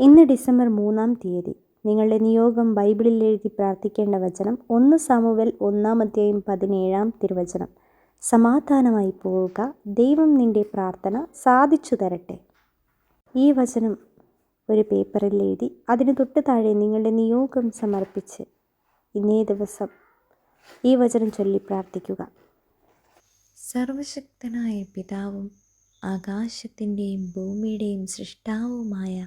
ഇന്ന് ഡിസംബർ മൂന്നാം തീയതി. നിങ്ങളുടെ നിയോഗം ബൈബിളിൽ എഴുതി പ്രാർത്ഥിക്കേണ്ട വചനം ഒന്ന് സാമുവൽ ഒന്നാമത്തെയും പതിനേഴാം തിരുവചനം. സമാധാനമായി പോവുക. ദൈവം നിന്റെ പ്രാർത്ഥന സാധിച്ചു തരട്ടെ. ഈ വചനം ഒരു പേപ്പറിൽ എഴുതി അതിന് തൊട്ട് താഴെ നിങ്ങളുടെ നിയോഗം സമർപ്പിച്ച് ഇന്നേ ദിവസം ഈ വചനം ചൊല്ലി പ്രാർത്ഥിക്കുക. സർവശക്തനായ പിതാവും ആകാശത്തിന്റെയും ഭൂമിയുടെയും സൃഷ്ടാവുമായ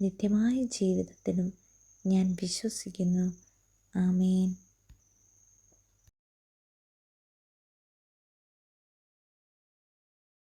നിത്യമായ ജീവിതത്തിനും ഞാൻ വിശ്വസിക്കുന്നു. ആമേൻ.